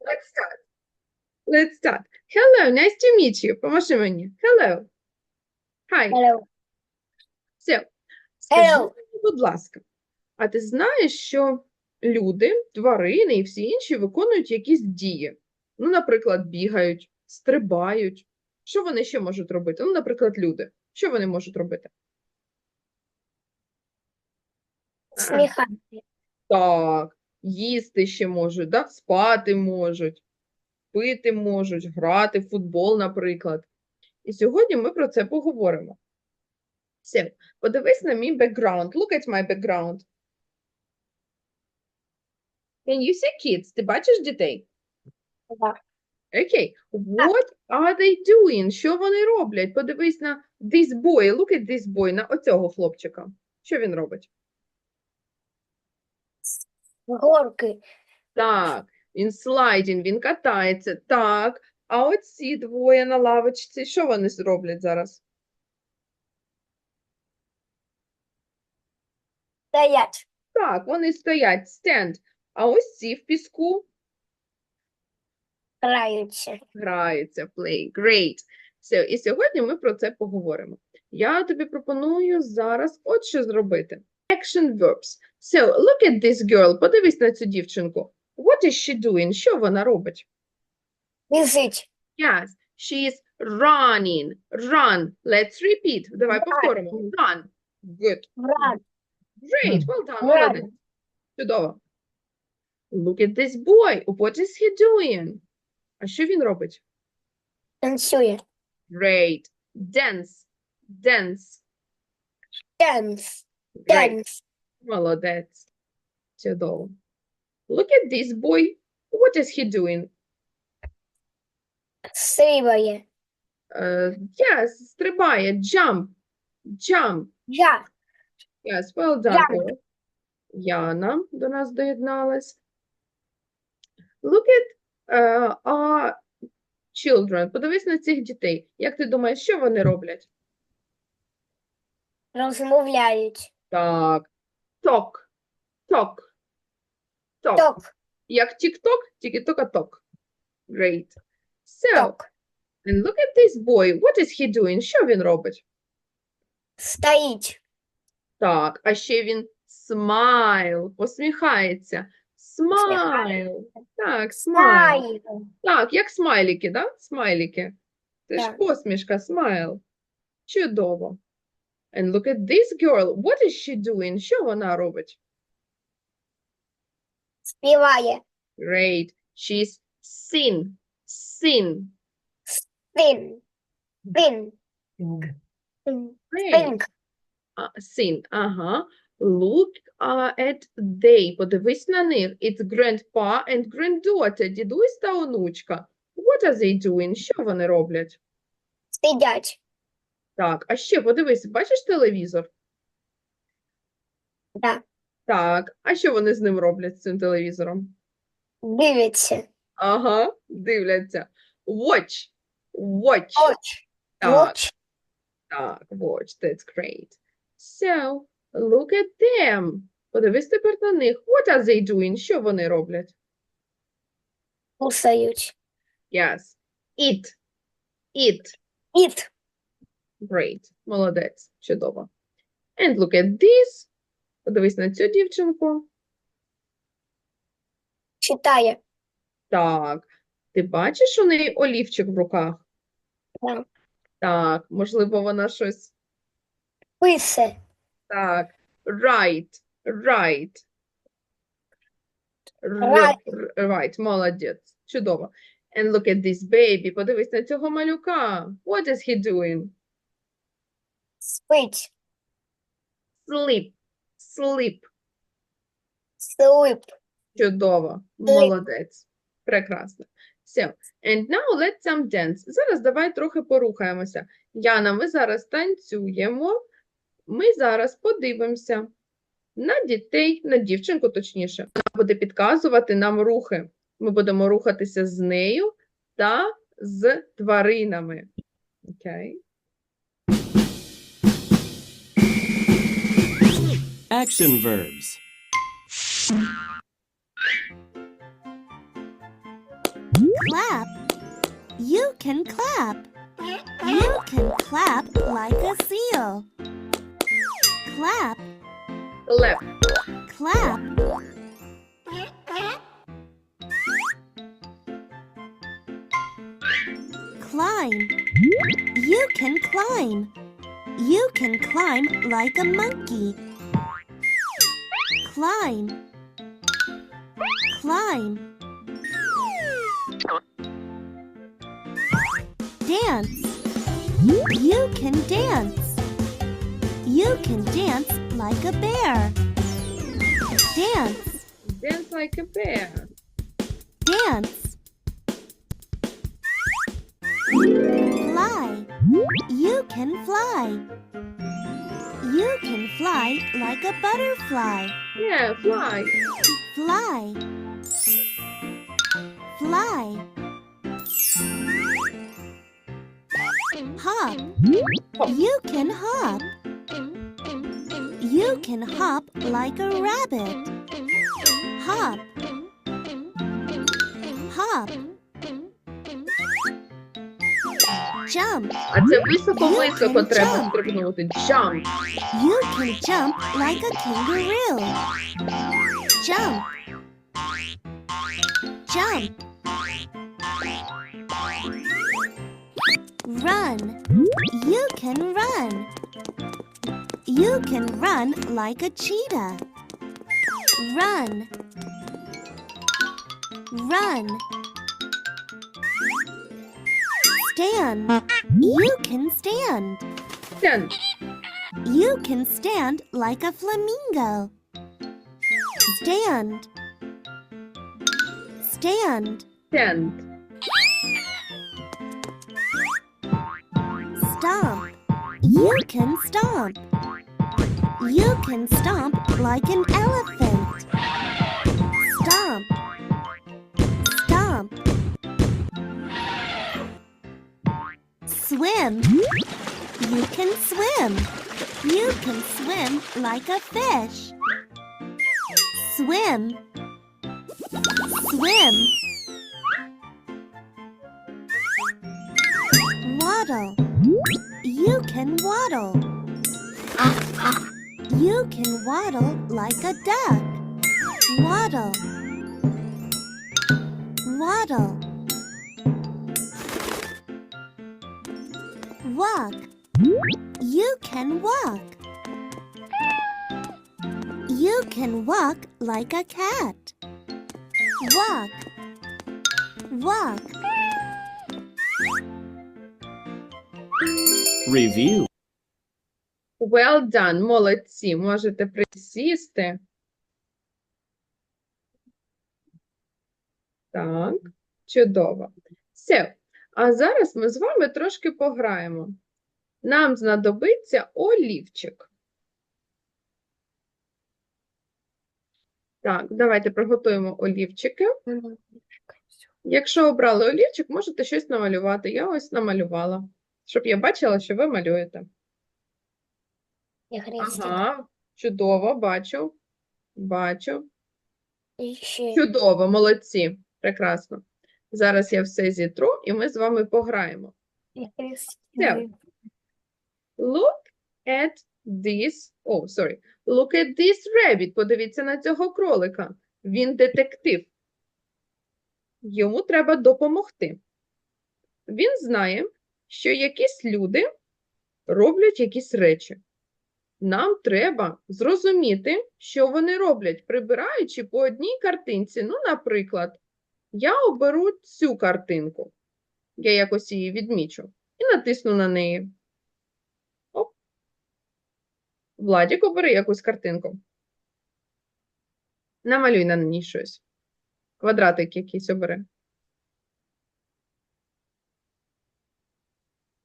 Let's start. Let's start. Hello, nice to meet you. Поможи мені. Hello. Hi. Hello. Все. Скажи Hello. мені, будь ласка, а ти знаєш, що люди, тварини і всі інші виконують якісь дії? Ну, наприклад, бігають, стрибають. Що вони ще можуть робити? Ну, наприклад, люди. Що вони можуть робити? Сміхати. Так, їсти ще можуть, да? Спати можуть, пити можуть, грати в футбол, наприклад. І сьогодні ми про це поговоримо. Все, подивись на мій background. Look at my background. Can you see kids? Ти бачиш дітей? Так. Окей. What are they doing? Що вони роблять? Подивись на this boy. Look at this boy, на оцього хлопчика. Що він робить? Горки. Так, він слайдінг, він катається. Так. А оці двоє на лавочці, що вони зроблять зараз? Стоять. Так, вони стоять, stand. А ось ці в піску Граються. граються, play. Great. Все, і сьогодні ми про це поговоримо. Я тобі пропоную зараз от що зробити. Action verbs. So, look at this girl. Подивись на цю дівчинку. What is she doing? Що вона робить? Біжить. Yes, she is running. Run. Let's repeat. Давай Run. повторимо. Run. Good. Рад. Great. Well done. Run. Молодець. Чудово. Look at this boy. What is he doing? А що він робить? Танцює. Great. Dance. Dance. Денс. Great. Денс. Молодець. Чудово. Look at this boy. What is he doing? Стрибає. Uh, yes, стрибає. Jump. Jump. Я. Yes, well done. Яна. Яна до нас доєдналась. Look at uh, our children. Подивись на цих дітей. Як ти думаєш, що вони роблять? Розмовляють. Так. Talk. Talk. Talk. Ток. Як TikTok, тільки ток-ток. Great. So, Ток. and look at this boy. What is he doing? Що він робить? Стоїть. Так, а ще він smile, посміхається. Smile. Так. Знаю. Так, як смайлики, да? Смайлики. Це ж Так. посмішка, смайл. Чудово. And look at this girl. What is she doing? Що вона робить? Співає. Great. She's sing. Sing. Спин. Спин. Great. Спинк. А, sing. Ага. Look uh, at they. Подивись на них. It's grandpa and granddaughter. Дідусь та онучка. What are they doing? Що вони роблять? Сидять. Так, а ще подивись, бачиш телевізор? Да. Так, а що вони з ним роблять з цим телевізором? Дивиться. Ага, дивляться. Watch. Watch. Оч. Так, Оч. так, watch. That's great. So, look at them. Подивись тепер на них. What are they doing? Що вони роблять? Кусають. Yes. Eat. Eat. Іт. Great. Молодець. Чудово. And look at this. Подивись на цю дівчинку. Читає. Так. Ти бачиш у неї олівчик в руках? Так. Так, можливо, вона щось. Писе. Так. Right. Right. Right. Right. Молодець. Чудово. And look at this baby. Подивись на цього малюка. What is he doing? Спить. Sleep. Sleep. Слип. Чудово. Молодець. Прекрасно. Все. And now let's some dance. Зараз давай трохи порухаємося. Яна, ми зараз танцюємо. Ми зараз подивимося на дітей, на дівчинку, точніше. Вона буде підказувати нам рухи. Ми будемо рухатися з нею та з тваринами. Окей? Action verbs. Clap. You can clap. You can clap like a seal. Clap, Clap. clap. Climb. You can climb. You can climb like a monkey. Climb. Climb. Dance. You can dance. You can dance like a bear. Dance. Dance like a bear. Dance. Fly. You can fly. You can fly like a butterfly. Yeah, fly. Fly. Fly. Hop. You can hop. You can hop like a rabbit. Hop. Hop. Jump. А це високо-високо can треба jump. стрибнути. Jump. You can jump like a kangaroo. Jump. Jump. Run. You can run. You can run like a cheetah. Run. Run. Stand. You can stand. Stand. You can stand like a flamingo. Stand. Stand. Stand. Stomp. You can stomp. You can stomp like an elephant. Stomp. Stomp. Swim. You can swim. You can swim like a fish. Swim. Swim. Waddle. You can waddle. You can waddle like a duck. Waddle. Waddle. Walk. You can walk. You can walk like a cat. Walk. Walk. Review. Well done. Молодці. Можете присісти. Так, чудово. Все. А зараз ми з вами трошки пограємо. Нам знадобиться олівчик. Так, давайте приготуємо олівчики. Якщо обрали олівчик, можете щось намалювати. Я ось намалювала, щоб я бачила, що ви малюєте. Ага, чудово, бачу. Бачу. Чудово, молодці. Прекрасно. Зараз я все зітру, і ми з вами пограємо. Все. Look at this. Oh, sorry. Look at this rabbit. Подивіться на цього кролика. Він детектив. Йому треба допомогти. Він знає, що якісь люди роблять якісь речі. Нам треба зрозуміти, що вони роблять, прибираючи по одній картинці. Ну, наприклад, я оберу цю картинку. Я якось її відмічу і натисну на неї. Оп. Владік, обери якусь картинку. Намалюй на ній щось. Квадратик якийсь обери.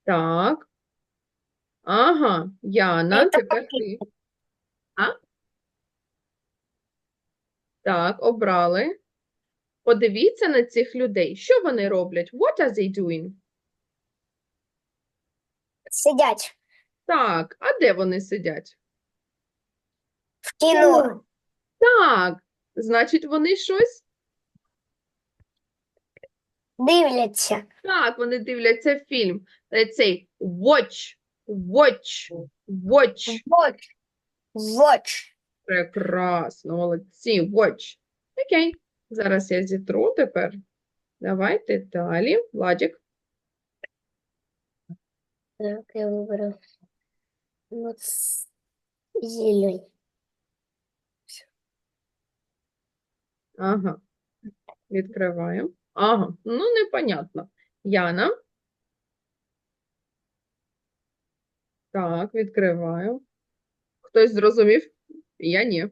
Так. Ага, Яна, Это тепер ти. А? Так, обрали. Подивіться на цих людей. Що вони роблять? What are they doing? Сидять Так, а де вони сидять? в кіно. Так, значить, вони щось Дивляться. Так, вони дивляться фільм. Say watch, watch, watch. Watch. Watch. Прекрасно, молодці, watch. Окей, зараз я зітру тепер. Давайте далі. Владик. Так, я выберу. Вот зеленый. Ага. Відкриваємо. Ага, ну непонятно. Яна. Так, відкриваю. Хтось зрозумів? Я ні.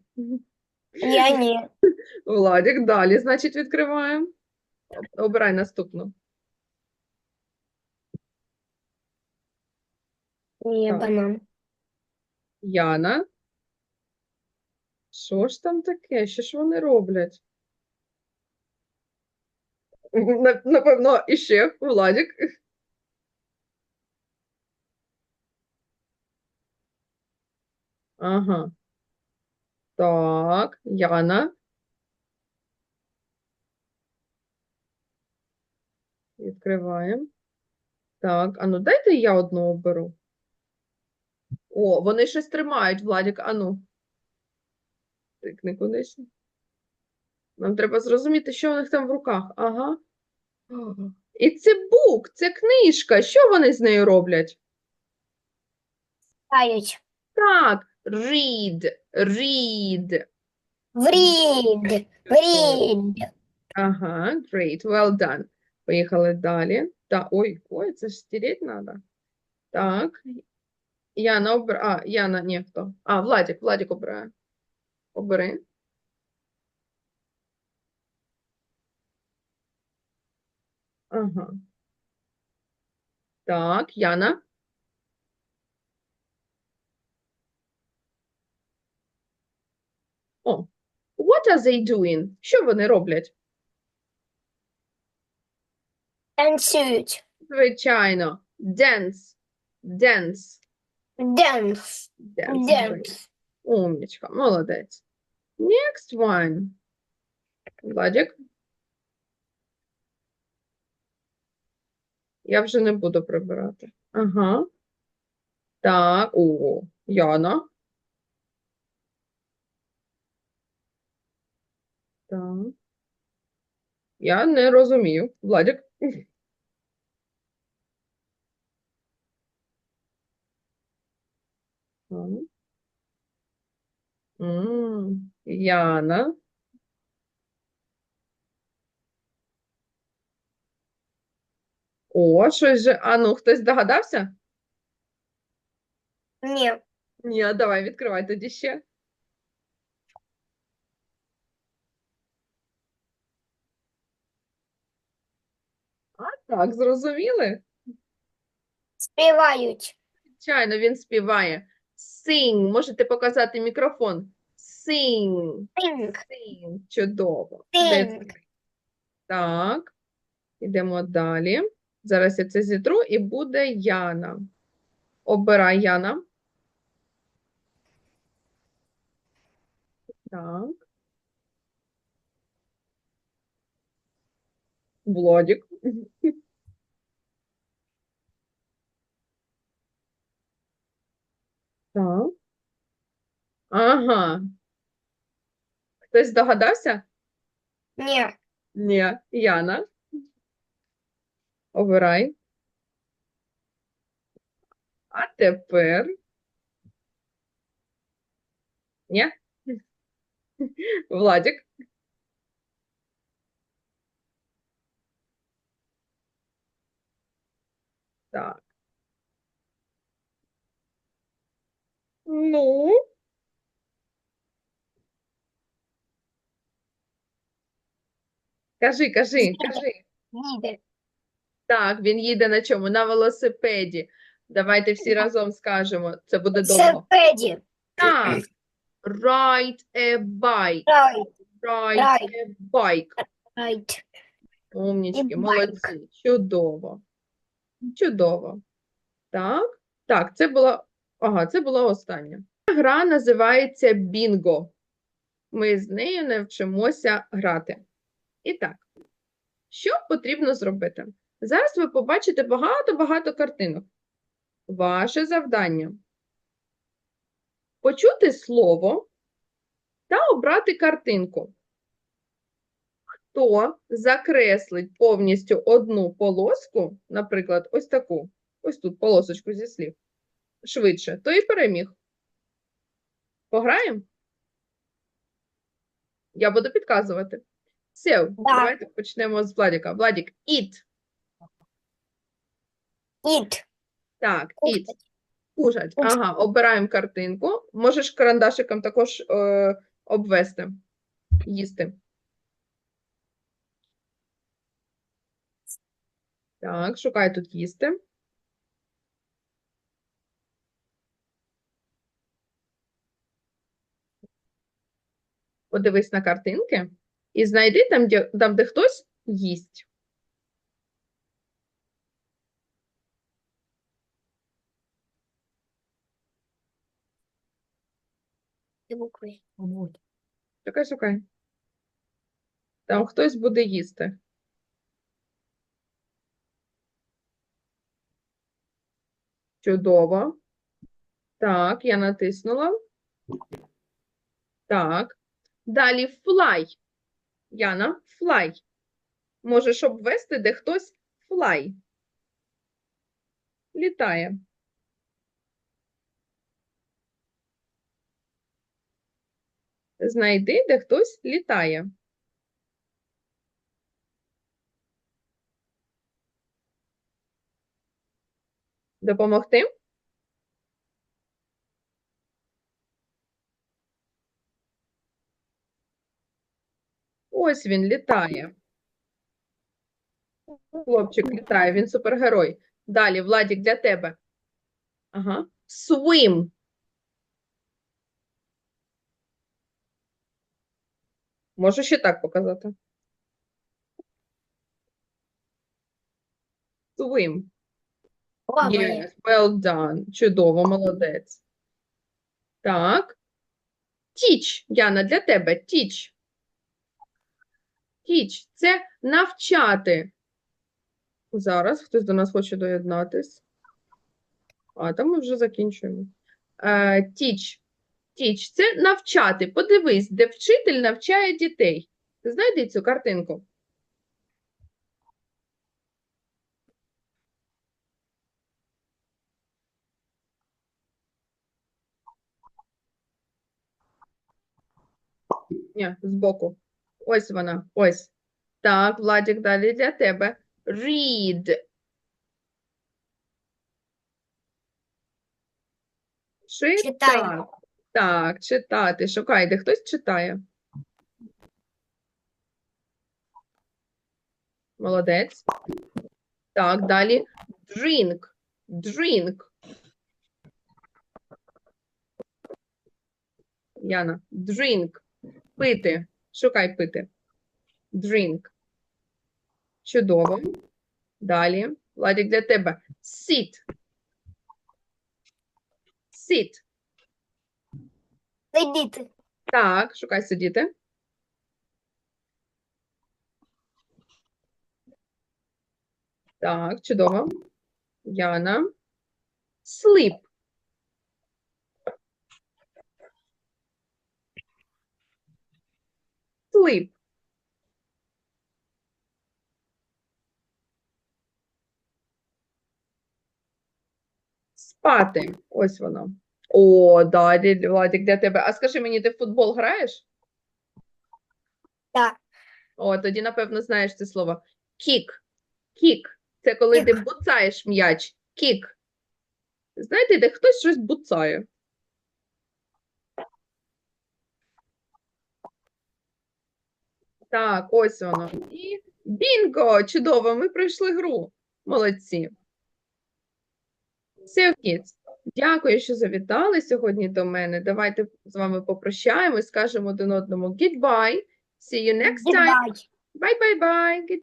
Я не. Владик, далі, значить, відкриваємо. Обирай наступну. Я Так. банан. Яна. Що ж там таке? Що ж вони роблять? На- Напевно, іще Владик. Ага. Так, Яна. Відкриваємо. Так, а ну дайте я одну оберу. О, вони щось тримають, Владик, ану. Тикни кудись. Нам треба зрозуміти, що у них там в руках. Ага. І це бук, це книжка. Що вони з нею роблять? Тають. Так, read, read. Врід. Врід. Ага, great, well done. Поїхали далі. Та, ой, ой, це ж стереть треба. Так. Яна обр... А, Яна, ні, хто? А, Владик, Владик обирає. Обери. Ага. Так, Яна. What are they doing? Що вони роблять? Танцюють. Звичайно. Dance. Dance. Dance. great. Денс. Умничка. Молодець. Next one. Владик. Я вже не буду прибирати. Ага. Так, о, Яна. Так. Я не розумію. Владик. Яна. О, щось же. А ну, хтось догадався? Ні. Ні, давай відкривай тоді ще. А так, зрозуміли? Співають. Звичайно, він співає. Sing. Можете показати мікрофон. Sing. Пінк. Sing. Чудово. Sing. Так, ідемо далі. Зараз я це зітру і буде Яна. Обирай Яна. Так. Владик. Так. Ага. Хтось догадався? Ні. Ні, Яна. Обирай. А тепер. Ні? Владик. Так. Ну. Кажи, кажи, кажи. Їде. Так, він їде на чому? На велосипеді. Давайте всі разом скажемо. Це буде довго. Серпеді. Так. Ride a bike. Райт. Ride Ride. a bike. Умнічки, І молодці. Чудово. Чудово. Так. Так, це була. Ага, це була остання. Гра називається Бінго. Ми з нею навчимося грати. І так. Що потрібно зробити? Зараз ви побачите багато-багато картинок. Ваше завдання почути слово та обрати картинку. Хто закреслить повністю одну полоску, наприклад, ось таку, ось тут полосочку зі слів, швидше, то і переміг. Пограємо? Я буду підказувати. Все, давайте почнемо з Владіка. Владік, eat. Eat. Так. Кушать. Кушать. Ага, обираємо картинку. Можеш карандашиком також е, обвести. Їсти. Так, шукай тут їсти. Подивись на картинки і знайди там, де, там, де хтось їсть. Две. Шукай, шукай. Там хтось буде їсти. Чудово. Так, я натиснула. Так. Далі fly. Яна, fly. Можеш обвести, де хтось fly. Літає. Знайди, де хтось літає. Допомогти? Ось він літає. Хлопчик літає, він супергерой. Далі, Владік, для тебе. Ага. Swim. Можу ще так показати. Swim. Yes, well done. Чудово, молодець. Так. Teach, Яна, для тебе. Teach. Teach – це навчати. Зараз хтось до нас хоче доєднатись. А, там ми вже закінчуємо. Е, Teach. Teach – це навчати. Подивись, де вчитель навчає дітей. Ти знайди цю картинку. Ні, збоку. Ось вона, ось. Так, Владик, далі для тебе. Read. Читати. Так, читати. Шукай, де хтось читає. Молодець. Так, далі. Drink. Drink. Яна. Drink. Пити. Шукай пити. Drink. Чудово. Далі. Владик, для тебе. Sit. Sit. Сидіти. Так, шукай сидіти. Так, чудово. Яна. Sleep. Sleep. Спати. Ось воно. О, да, Владик, для тебе. А скажи мені, ти в футбол граєш? Так. О, тоді, напевно, знаєш це слово. Кік. Кік. Це коли ти буцаєш м'яч. Кік. Знаєте, де хтось щось буцає. Так, ось воно. І бінго! Чудово, ми пройшли гру. Молодці. Все, kids. Дякую, що завітали сьогодні до мене. Давайте з вами попрощаємось, скажемо один одному goodbye. See you next time. Bye, bye, bye.